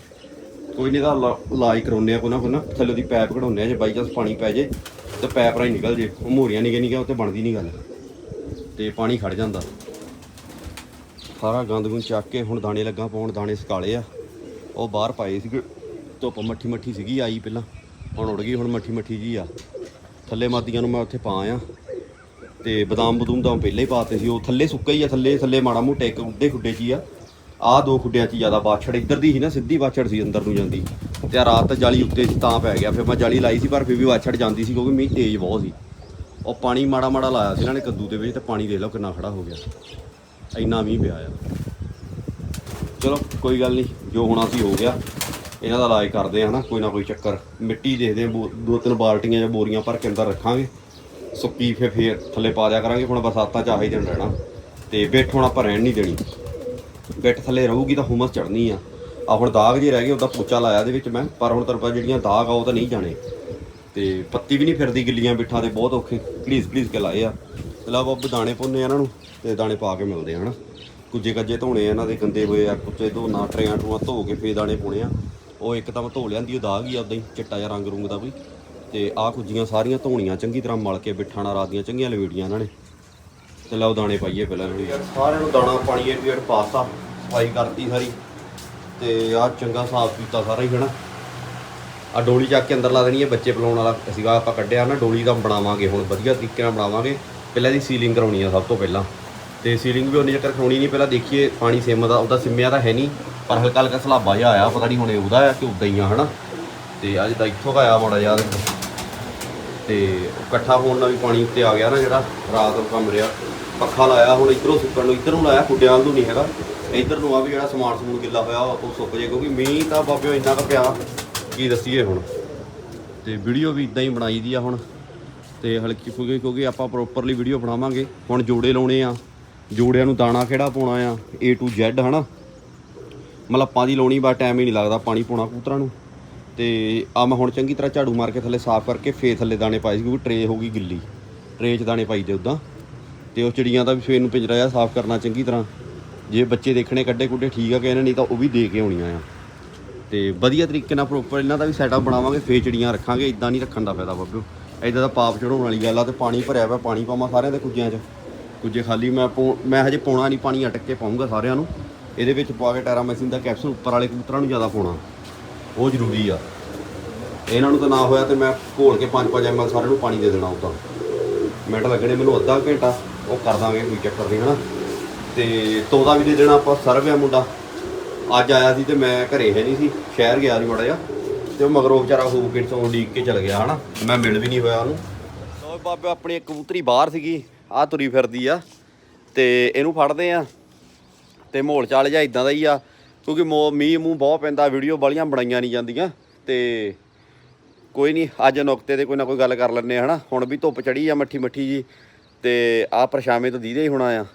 ਕੋਈ ਨਹੀਂ ਦਾ ਇਲਾਜ ਕਰਾਉਂਦੇ ਆ ਕੋਈ ਨਾ ਕੋਈ ਨਾ। ਥੱਲੇ ਦੀ ਪੈਪ ਕਢਾਉਂਦੇ ਆ, ਜੇ ਬਾਈ ਚਾਂਸ ਪਾਣੀ ਪੈ ਜੇ, ਤੇ ਪੈਪ ਰਾਹੀਂ ਨਿਕਲ ਜੇ। ਉਹ ਮੋਰੀਆਂ ਨਿਕੇ ਨਿਕੇ ਉੱਤੇ ਬਣਦੀ ਨਹੀਂ ਗੱਲ। ਤੇ ਪਾਣੀ ਖੜ ਜਾਂਦਾ। ਸਾਰਾ ਗੰਦ ਗੁੰਦ ਚੱਕ ਕੇ ਹੁਣ ਦਾਣੇ ਲੱਗਾ ਪਾਉਣ, ਦਾਣੇ ਸਕਾਲੇ ਆ। ਉਹ ਬਾਹਰ ਪਾਏ ਸੀਗੇ, ਧੁੱਪ ਮੱਠੀ ਮੱਠੀ ਸੀਗੀ ਆਈ ਪਹਿਲਾਂ। ਹੁਣ ਉੜ ਗਈ, ਹੁਣ ਮੱਠੀ ਮੱਠੀ ਜੀ ਆ। ਥੱਲੇ ਮਾਦੀਆਂ ਨੂੰ ਮੈਂ ਉੱਥੇ ਪਾ ਆ ਤੇ ਬਦਾਮ ਬਦੂਮ ਤਾਂ ਪਹਿਲਾਂ ਹੀ ਪਾਤੇ ਸੀ। ਉਹ ਥੱਲੇ ਸੁੱਕਾ ਹੀ ਆ, ਥੱਲੇ ਥੱਲੇ ਮਾੜਾ ਮੋਟਾ ਇੱਕ ਉੱਡੇ ਖੁੱਡੇ 'ਚ ਹੀ ਆ। ਆਹ ਦੋ ਖੁੱਡਿਆਂ 'ਚ ਜ਼ਿਆਦਾ ਬਾਛੜ ਇੱਧਰ ਦੀ ਸੀ ਨਾ, ਸਿੱਧੀ ਬਾਛੜ ਸੀ ਅੰਦਰ ਨੂੰ ਜਾਂਦੀ। ਤੇ ਆ ਰਾਤ ਜਾਲੀ ਉੱਤੇ ਸੀ, ਤਾਂ ਪੈ ਗਿਆ। ਫਿਰ ਮੈਂ ਜਾਲੀ ਲਾਈ ਸੀ, ਪਰ ਫਿਰ ਵੀ ਬਾਛੜ ਜਾਂਦੀ ਸੀ, ਕਿਉਂਕਿ ਮੀਂਹ ਤੇਜ਼ ਬਹੁਤ ਸੀ। ਉਹ ਪਾਣੀ ਮਾੜਾ ਮਾੜਾ ਲਾਇਆ ਸੀ ਇਹਨਾਂ ਨੇ, ਕੱਦੂ ਦੇ ਵਿੱਚ ਤੇ ਪਾਣੀ ਦੇਖ ਲਓ ਕਿੰਨਾ ਖੜਾ ਹੋ ਗਿਆ। ਇੰਨਾ ਵੀ ਪਿਆ ਆ। ਚਲੋ, ਕੋਈ ਗੱਲ ਨਹੀਂ, ਜੋ ਹੋਣਾ ਸੀ ਹੋ ਗਿਆ। ਇਹਨਾਂ ਦਾ ਇਲਾਜ ਕਰਦੇ ਆ ਹਨਾ, ਕੋਈ ਨਾ ਕੋਈ ਚੱਕਰ। ਮਿੱਟੀ ਦੇਖਦੇ ਆ, ਬੋ- ਦੋ ਤਿੰਨ ਬਾਲਟੀਆਂ ਜਾਂ ਬੋਰੀਆਂ ਭਰ ਕੇ ਅੰਦਰ ਰੱਖਾਂਗੇ। ਸੁੱਕੀ ਫੇ ਫੇਰ ਥੱਲੇ ਪਾ ਦਿਆ ਕਰਾਂਗੇ, ਹੁਣ ਬਰਸਾਤਾਂ ਚ ਆਹੀ ਦਿਨ ਰਹਿਣਾ। ਤੇ ਬਿੱਠ ਹੁਣ ਆਪਾਂ ਰਹਿਣ ਨਹੀਂ ਦੇਣੀ। ਬਿੱਠ ਥੱਲੇ ਰਹੂਗੀ ਤਾਂ ਹੁਮਸ ਚੜਨੀ ਆ। ਆ ਹੁਣ ਦਾਗ ਜੇ ਰਹਿ ਗਏ, ਉਹਦਾ ਪੋਚਾ ਲਾਇਆ ਇਹਦੇ ਵਿੱਚ ਮੈਂ, ਪਰ ਹੁਣ ਤਰਪਾ ਜਿਹੜੀਆਂ ਦਾਗ ਆ, ਉਹ ਤਾਂ ਨਹੀਂ ਜਾਣੇ। ਤੇ ਪੱਤੀ ਵੀ ਨਹੀਂ ਫਿਰਦੀ ਗਿੱਲੀਆਂ ਬਿੱਠਾਂ ਦੇ ਬਹੁਤ ਔਖੇ। ਪਲੀਜ਼ ਪਲੀਜ਼ ਕੇ ਲਾਏ ਆ। ਚਲੋ ਆਪਾਂ ਦਾਣੇ ਪਾਉਂਦੇ ਆ ਇਹਨਾਂ ਨੂੰ ਤੇ ਦਾਣੇ ਪਾ ਕੇ ਮਿਲਦੇ ਆ, ਹਨਾ? ਕੁੱਜੇ ਕੱਜੇ ਧੋਣੇ ਆ ਇਹਨਾਂ ਦੇ ਗੰਦੇ ਹੋਏ ਆ, ਕੁੱਤੇ ਧੋਣਾ ਟਰਿਆਂ ਟਰੂਆਂ ਧੋ ਕੇ ਫੇਰ ਦਾਣੇ ਪਾਉਣੇ ਆ। ਉਹ ਇੱਕ ਤਾਂ ਮੈਂ ਧੋ ਲਿਆਂਦੀ, ਉਹ ਦਾਗ ਹੀ ਆ ਹੀ, ਚਿੱਟਾ ਜਿਹਾ ਰੰਗ ਰੁੰਗ ਦਾ ਵੀ। ਤੇ ਆਹ ਕੁੱਜੀਆਂ ਸਾਰੀਆਂ ਧੋਣੀਆਂ, ਚੰਗੀ ਤਰ੍ਹਾਂ ਮਲ ਕੇ ਬਿੱਠਾਂ ਨਾਲ ਰਾਤ ਚੰਗੀਆਂ ਲਵੇੜੀਆਂ ਇਹਨਾਂ ਨੇ। ਤੇ ਲਓ ਦਾਣੇ ਪਾਈਏ ਪਹਿਲਾਂ ਇਹਨਾਂ ਨੂੰ। ਸਾਰਿਆਂ ਨੂੰ ਦਾਣਾ ਪਾਣੀ ਏ ਪੀੜ ਪਾਤਾ ਸਫ਼ਾਈ ਕਰਤੀ ਸਾਰੀ। ਤੇ ਆਹ ਚੰਗਾ ਸਾਫ਼ ਕੀਤਾ ਸਾਰਾ ਹੀ, ਹਨਾ? ਆ ਡੋਲੀ ਚੱਕ ਕੇ ਅੰਦਰ ਲਾ ਦੇਣੀ ਹੈ ਬੱਚੇ ਪਲਾਉਣ ਵਾਲਾ ਸੀਗਾ, ਆਪਾਂ ਕੱਢਿਆ ਨਾ, ਡੋਲੀ ਦਾ ਬਣਾਵਾਂਗੇ ਹੁਣ, ਵਧੀਆ ਤਰੀਕੇ ਨਾਲ ਬਣਾਵਾਂਗੇ। ਪਹਿਲਾਂ ਦੀ ਸੀਲਿੰਗ ਕਰਾਉਣੀ ਆ ਸਭ ਤੋਂ ਪਹਿਲਾਂ। ਤੇ ਸੀਲਿੰਗ ਵੀ ਉਨੀ ਚੱਕਰ ਕਰਾਉਣੀ ਨਹੀਂ, ਪਹਿਲਾਂ ਦੇਖੀਏ ਪਾਣੀ ਸਿਮ ਦਾ, ਉਹਦਾ ਸਿਮਿਆ ਤਾਂ ਹੈ ਨਹੀਂ, ਪਰ ਹਲਕਾ ਹਲਕਾ ਸਲਾਬਾ ਜਿਹਾ ਆਇਆ, ਪਤਾ ਨਹੀਂ ਹੁਣ ਉਹਦਾ ਆ ਕਿ ਉਦਾਂ ਹੀ ਆ, ਹਨਾ? ਤੇ ਅੱਜ ਤਾਂ ਇੱਥੋਂ ਦਾ ਆਇਆ ਬੜਾ ਯਾਰ ਦੇਖੋ। ਤੇ ਇਕੱਠਾ ਹੋਣ ਨਾਲ ਵੀ ਪਾਣੀ ਉੱਤੇ ਆ ਗਿਆ ਨਾ ਜਿਹੜਾ, ਰਾਤ ਨੂੰ ਕੰਮ ਰਿਹਾ। ਪੱਖਾ ਲਾਇਆ ਹੁਣ ਇਧਰੋਂ ਸੁੱਕਣ ਨੂੰ, ਇਧਰ ਨੂੰ ਲਾਇਆ ਕੁੱਡਿਆਂ ਨੂੰ ਨਹੀਂ ਹੈਗਾ। ਇਧਰ ਨੂੰ ਆ ਵੀ ਜਿਹੜਾ ਸਮਾਨ ਸਮੂਨ ਗਿੱਲਾ ਹੋਇਆ, ਉਹ ਸੁੱਕ ਜੇ, ਕਿਉਂਕਿ ਮੀਂਹ ਤਾਂ ਬਾਬਿਓ ਇੰਨਾ ਕੁ ਪਿਆ, ਕੀ ਦੱਸੀਏ ਹੁਣ। ਤੇ ਵੀਡੀਓ ਵੀ ਇਦਾਂ ਹੀ ਬਣਾਈ ਦੀ ਆ ਹੁਣ। ਤੇ ਹਲਕੀ ਫੁਲਕੀ ਕਿਉਂਕਿ ਆਪਾਂ ਪ੍ਰੋਪਰਲੀ ਵੀਡੀਓ ਬਣਾਵਾਂਗੇ। ਹੁਣ ਜੋੜੇ ਲਾਉਣੇ ਆ। ਜੋੜਿਆਂ ਨੂੰ ਦਾਣਾ ਕਿਹੜਾ ਪਾਉਣਾ ਆ? A to Z, ਹਨਾ? ਮਲੱਪਾਂ ਦੀ ਲਾਉਣੀ ਬਾ ਟਾਈਮ ਹੀ ਨਹੀਂ ਲੱਗਦਾ ਪਾਣੀ ਪਾਉਣਾ ਕੂਤਰਾਂ ਨੂੰ। ਤੇ ਆ ਮੈਂ ਹੁਣ ਚੰਗੀ ਤਰ੍ਹਾਂ ਝਾੜੂ ਮਾਰ ਕੇ ਥੱਲੇ ਸਾਫ਼ ਕਰਕੇ ਫੇਰ ਥੱਲੇ ਦਾਣੇ ਪਾਏ ਸੀ, ਕਿਉਂਕਿ ਟਰੇ ਹੋ ਗਈ ਗਿੱਲੀ। ਟਰੇ 'ਚ ਦਾਣੇ ਪਾਈ ਦੇ ਉਦਾਂ। ਤੇ ਉਹ ਚਿੜੀਆਂ ਦਾ ਵੀ ਸਵੇਰ ਨੂੰ ਪਿੰਜਰਾ ਜਿਹਾ ਸਾਫ਼ ਕਰਨਾ ਚੰਗੀ ਤਰ੍ਹਾਂ। ਜੇ ਬੱਚੇ ਦੇਖਣੇ ਕੱਢੇ ਕੁੱਡੇ ਠੀਕ ਆ ਕਿ ਇਹਨਾਂ ਨਹੀਂ ਤਾਂ ਉਹ ਵੀ ਦੇ ਕੇ ਆਉਣੀਆਂ ਆ। ਤੇ ਵਧੀਆ ਤਰੀਕੇ ਨਾਲ ਪ੍ਰੋਪਰ ਇਹਨਾਂ ਦਾ ਵੀ ਸੈਟਅਪ ਬਣਾਵਾਂਗੇ, ਫੇਰ ਚਿੜੀਆਂ ਰੱਖਾਂਗੇ ਇਦਾਂ ਨਹੀਂ ਰੱਖਣ ਦਾ ਫਾਇਦਾ ਬੱਬਿਓ। ਇਦਾਂ ਦਾ ਪਾਪ ਚੜਾਉਣ ਵਾਲੀ ਗੱਲ ਆ ਤੇ ਪਾਣੀ ਭਰਿਆ ਪਿਆ ਪਾਣੀ ਪਾਵਾਂ ਸਾਰਿਆਂ ਦੇ ਕੁੱਜਿਆਂ 'ਚ। ਕੁੱਜੇ ਖਾਲੀ, ਮੈਂ ਪੌ- ਮੈਂ ਹਜੇ ਪਾਉਣਾ ਨਹੀਂ ਪਾਣੀ ਅਟਕ ਕੇ ਪਾਉਂਗਾ ਸਾਰਿਆਂ ਨੂੰ। ਇਹਦੇ ਵਿੱਚ ਪਾ ਕੇ ਟੈਰਾਮੈਸਿਨ ਦਾ ਕੈਪਸੂਲ, ਉੱਪਰ ਵਾਲੇ ਕਬੂਤਰਾਂ ਨੂੰ ਜ਼ਿਆਦਾ ਪਾਉਣਾ। ਉਹ ਜ਼ਰੂਰੀ ਆ। ਇਹਨਾਂ ਨੂੰ ਤਾਂ ਨਾ ਹੋਇਆ ਤੇ ਮੈਂ ਘੋਲ ਕੇ 5-5 ਐਮਐਲ ਸਾਰਿਆਂ ਨੂੰ ਪਾਣੀ ਦੇ ਦੇਣਾ ਉਦਾਂ। ਮਿੰਟ ਲੱਗਣੇ, ਮੈਨੂੰ ਅੱਧਾ ਘੰਟਾ, ਉਹ ਕਰ ਦਾਂਗੇ, ਕੋਈ ਚੱਕਰ ਨਹੀਂ ਹਨਾ। ਤੇ ਤੋਦਾ ਵੀ ਦੇ ਦੇਣਾ ਆਪਾਂ, ਸਰਵਿਆ ਮੁੰਡਾ। ਅੱਜ ਆਇਆ ਸੀ ਤੇ ਮੈਂ ਘਰੇ ਹੈ ਨਹੀਂ ਸੀ, ਸ਼ਹਿਰ ਗਿਆ ਸੀ ਮਾੜਾ ਜਿਹਾ। ਤੇ ਉਹ ਮਗਰੋਂ ਵਿਚਾਰਾ ਹੋ ਕੇ ਤੋਂ ਡੀਕ ਕੇ ਚਲ ਗਿਆ, ਹਨਾ? ਮੈਂ ਮਿਲ ਵੀ ਨਹੀਂ ਹੋਇਆ ਉਹਨੂੰ। ਲੋ ਬਾਬੇ, ਆਪਣੀ ਇੱਕ ਕਬੂਤਰੀ ਬਾਹਰ ਸੀਗੀ ਆ ਤੁਰੀ ਫਿਰਦੀ ਆ। ਤੇ ਇਹਨੂੰ ਫੜਦੇ ਆ, ਤੇ ਮੋਲ ਚਾਲ ਜਿਹਾ ਇਦਾਂ ਦਾ ਹੀ ਆ, ਕਿਉਂਕਿ ਮੋ, ਮੀਂਹ ਮੂੰਹ ਬਹੁਤ ਪੈਂਦਾ, ਵੀਡੀਓ ਵਾਲੀਆਂ ਬਣਾਈਆਂ ਨਹੀਂ ਜਾਂਦੀਆਂ। ਤੇ ਕੋਈ ਨਹੀਂ, ਅੱਜ ਨੁਕਤੇ ਤੇ ਕੋਈ ਨਾ ਕੋਈ ਗੱਲ ਕਰ ਲੈਂਦੇ ਆ, ਹਨਾ? ਹੁਣ ਵੀ ਧੁੱਪ ਚੜੀ ਆ ਮੱਠੀ ਮੱਠੀ ਜੀ, ਤੇ ਆ ਪਰਛਾਵੇਂ ਤੋਂ ਦੀਦੇ ਹੀ ਹੋਣਾ ਆ।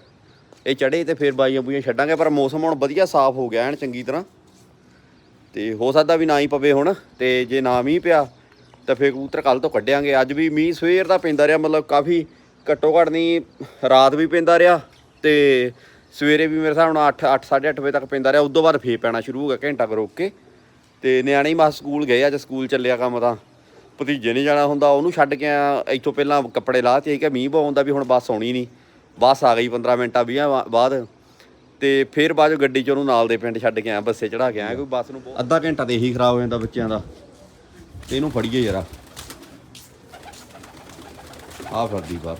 ਇਹ ਚੜੇ ਤੇ ਫਿਰ ਬਾਈਆਂ ਬੂਈਆਂ ਛੱਡਾਂਗੇ, ਪਰ ਮੌਸਮ ਹੁਣ ਵਧੀਆ ਸਾਫ਼ ਹੋ ਗਿਆ, ਐਨ ਚੰਗੀ ਤਰ੍ਹਾਂ। ਤੇ ਹੋ ਸਕਦਾ ਵੀ ਨਾ ਹੀ ਪਵੇ ਹੁਣ, ਤੇ ਜੇ ਨਾ ਮੀਂਹ ਪਿਆ, ਤਾਂ ਫੇਰ ਕਬੂਤਰ ਕੱਲ ਤੋਂ ਕੱਢਿਆਂਗੇ। ਅੱਜ ਵੀ ਮੀਂਹ ਸਵੇਰ ਦਾ ਪੈਂਦਾ ਰਿਹਾ, ਮਤਲਬ ਕਾਫੀ ਘੱਟੋ ਘੱਟ ਨਹੀਂ, ਰਾਤ ਵੀ ਪੈਂਦਾ ਰਿਹਾ, ਤੇ ਸਵੇਰੇ ਵੀ ਮੇਰੇ ਹਿਸਾਬ ਨਾਲ 8 8 8:30 ਵਜੇ ਤੱਕ ਪੈਂਦਾ ਰਿਹਾ ਉਸ ਤੋਂ ਬਾਅਦ ਫੇਰ ਪੈਣਾ ਸ਼ੁਰੂ ਹੋ ਗਿਆ ਘੰਟਾ ਕੁ ਰੋਕ ਕੇ। ਤੇ ਨਿਆਣੇ ਹੀ ਮਾ ਸਕੂਲ ਗਏ ਅੱਜ ਸਕੂਲ ਚੱਲਿਆ ਕੰਮ ਤਾਂ। ਭਤੀਜੇ ਨਹੀਂ ਜਾਣਾ ਹੁੰਦਾ, ਉਹਨੂੰ ਛੱਡ ਕੇ ਆ ਇੱਥੋਂ ਪਹਿਲਾਂ ਕੱਪੜੇ ਲਾਹ ਤੇ ਕਿ ਮੀਂਹ ਬਹੁਤ ਵੀ ਹੁਣ ਬੱਸ ਆਉਣੀ ਨਹੀਂ। ਬੱਸ ਆ ਗਈ 15 ਮਿੰਟਾਂ 20 ਬਾਅਦ। ਤੇ ਫਿਰ ਬਾਅਦ ਚੋਂ ਗੱਡੀ ਚ ਉਹਨੂੰ ਨਾਲ ਦੇ ਪਿੰਡ ਛੱਡ ਕੇ ਆਇਆ, ਬੱਸੇ ਚੜਾ ਕੇ ਆਇਆ ਕੋਈ ਬੱਸ ਨੂੰ ਬਹੁਤ- ਅੱਧਾ ਘੰਟਾ ਤੇ ਇਹੀ ਖਰਾਬ ਹੋ ਜਾਂਦਾ ਬੱਚਿਆਂ ਦਾ। ਤੇ ਇਹਨੂੰ ਫੜੀਏ ਜਰਾ। ਆਹ ਫੜਦੀ ਬਾਹਰ।